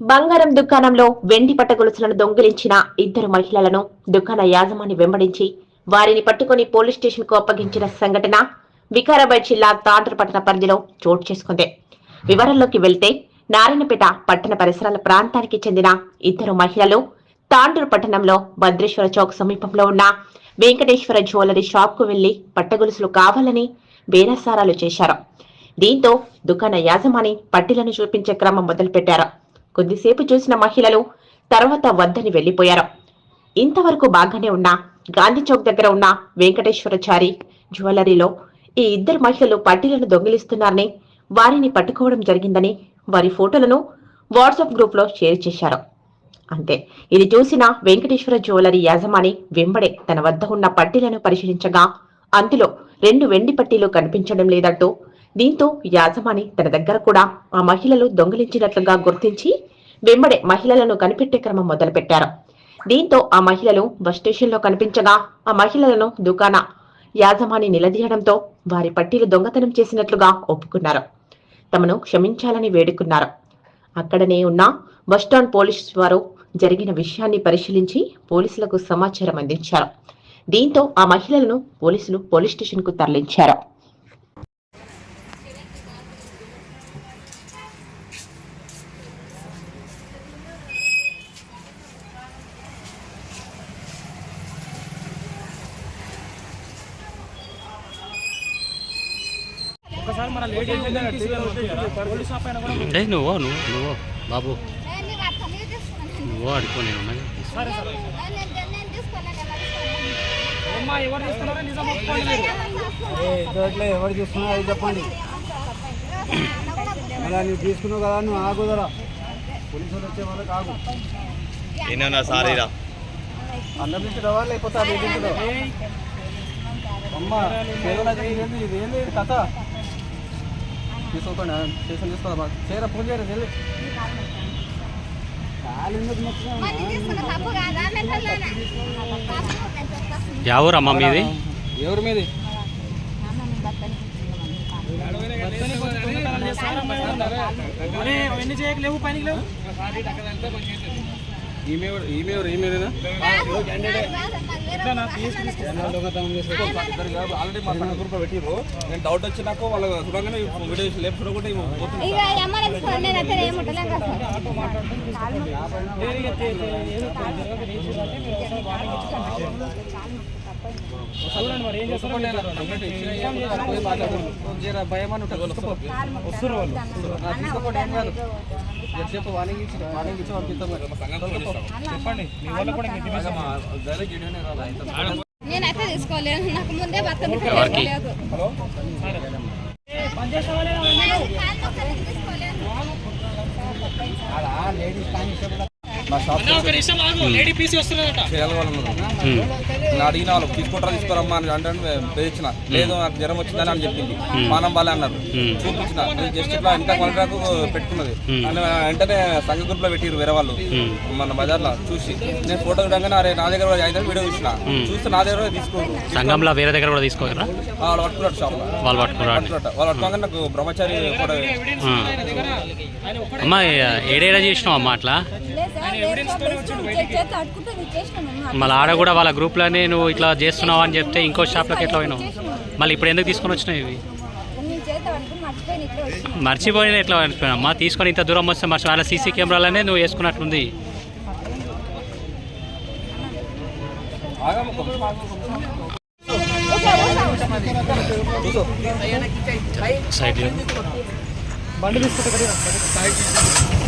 బంగారం దుకాణంలో వెండి పట్ట గొలుసులను దొంగిలించిన ఇద్దరు మహిళలను దుకాణ యాజమాని వెంబడించి వారిని పట్టుకుని పోలీస్ స్టేషన్కు అప్పగించిన సంఘటన వికారాబాద్ జిల్లా తాండ్ర పట్టణ పరిధిలో చోటు చేసుకుంది. వివరాల్లోకి వెళ్తే నారాయణపేట పట్టణ పరిసరాల ప్రాంతానికి చెందిన ఇద్దరు మహిళలు తాండూరు పట్టణంలో భద్రేశ్వర చౌక్ సమీపంలో ఉన్న వెంకటేశ్వర జ్యువెలరీ షాప్కు వెళ్ళి పట్టగొలుసులు కావాలని బేరసారాలు చేశారు. దీంతో దుకాణ యాజమాని పట్టీలను చూపించే క్రమం మొదలుపెట్టారు. కొద్దిసేపు చూసిన మహిళలు తర్వాత వద్దని వెళ్ళిపోయారు ఇంతవరకు బాగానే ఉన్న గాంధీ చౌక్ దగ్గర ఉన్న వెంకటేశ్వరచారి జ్యువెలరీలో ఈ ఇద్దరు మహిళలు పట్టీలను దొంగిలిస్తున్నారని వారిని పట్టుకోవడం జరిగిందని వారి ఫోటోలను వాట్సాప్ గ్రూప్లో షేర్ చేశారు. అంతే ఇది చూసిన వెంకటేశ్వర జ్యువెలరీ యాజమాని వెంబడే తన వద్ద ఉన్న పట్టీలను పరిశీలించగా అందులో రెండు వెండి పట్టీలు కనిపించడం లేదంటూ దీంతో యాజమాని తన దగ్గర కూడా ఆ మహిళలు దొంగిలించినట్లుగా గుర్తించి వెంబడే మహిళలను కనిపెట్టే క్రమం మొదలుపెట్టారు. దీంతో ఆ మహిళలు బస్ స్టేషన్లో కనిపించగా ఆ మహిళలను దుకాణ యాజమాని నిలదీయడంతో వారి పట్టీలు దొంగతనం చేసినట్లుగా ఒప్పుకున్నారు. తమను క్షమించాలని వేడుకున్నారు. అక్కడనే ఉన్న బస్టాండ్ పోలీసు వారు జరిగిన విషయాన్ని పరిశీలించి పోలీసులకు సమాచారం అందించారు. దీంతో ఆ మహిళలను పోలీసులు పోలీస్ స్టేషన్కు తరలించారు ఒకసారి మన లేడీ పోలీస్ షాప్ అయినా కూడా అంటే నువ్వు నువ్వు నువ్వు బాబు నువ్వు అడుకో నేను ఉన్నది. సరే సరే నేను నేను తీసుకోలేను ఎవరు చూస్తున్నా అది చెప్పండి అలా నువ్వు తీసుకున్నావు కదా నువ్వు ఆగుదరా పోలీసులు వచ్చే వాళ్ళకి ఆగు ఏనా సారీరా అందరి నుంచి రావా లేకపోతే? అమ్మ కేరళ జరిగింది ఇది ఏంది ఇది కథ తీసుకోకండి స్టేషన్ తీసుకోదా చేయరా ఫోన్ చేయరా వెళ్ళి ఊరమ్మా మీది? ఎవరి మీది? చేయకలేవు పనికి లేవు. ఈమె ఈమె ఎవరు ఈమెనా ఇట్లా నా తీసి ఆల్రెడీ మా పక్కన గ్రూప్ పెట్టిరు నేను డౌట్ వచ్చి నాకు వాళ్ళ చూడగానే వీడియో లేపు చూడకుంటే పోతుంది ఇక ఎమ్మెల్యే తీసుకున్నాను నేను అయితే ఏముంటలేం కదా సార్ చూడండి మరి ఏం చేస్తారో మీరు జర భయం అని ఉంటుంది వస్తున్నారు వాళ్ళు. తీసుకోపోతే ఏం కాదు చెప్పు వార్నింగ్ ఇచ్చి వార్నింగ్ ఇచ్చి పంపిస్తాం చెప్పండి. మీ వల్ల కూడా ఇంక తినేసాం నేనైతే తీసుకోలేను నాకు ముందే భర్త ఎవరికి? లేదు? పని వాళ్ళే షాప్ వాళ్ళు ఉన్నారు. నేను అడిగిన వాళ్ళు తీసుకుంటారా తీసుకురమ్మా? అని అంటే బెదిరించిన లేదు నాకు జ్వరం వచ్చిందని అని చెప్పింది. మానం బాలే అన్నారు. చూపించిన. నేను జస్ట్ ఇట్లా ఇంత కాంట్రాక్ట్ పెట్టుకున్నది. అని వెంటనే సంఘ గ్రూప్లో పెట్టిరు వేరే వాళ్ళు. మన బజార్లో చూసి. నేను ఫోటో చూడగానే అరే నా దగ్గర ఐదు వీడియో చూసిన. చూస్తే నా దగ్గర తీసుకోరు. సంఘంలో వేరే దగ్గర కూడా తీసుకోగలరా? వాళ్ళు పట్టుకున్నారు షాప్ వాళ్ళు పట్టుకున్నట్టు వాళ్ళు పట్టుకోగానే నాకు బ్రహ్మచారి ఫోటో అమ్మా ఏడేడా చేసినావు అమ్మా అట్లా? మళ్ళీ ఆడ కూడా వాళ్ళ గ్రూప్లోనే నువ్వు ఇట్లా చేస్తున్నావు అని చెప్తే ఇంకో షాప్లోకి ఎట్లా పోయినావు? మళ్ళీ ఇప్పుడు ఎందుకు తీసుకొని వచ్చినావు ఇవి? మర్చిపోయిన ఎట్లా మర్చిపోయినామ్మా తీసుకొని ఇంత దూరం వస్తే మర్చి వాళ్ళ సీసీ కెమెరాలనే నువ్వు వేసుకున్నట్లుంది. సైడ్ బండి తీసుకుంటే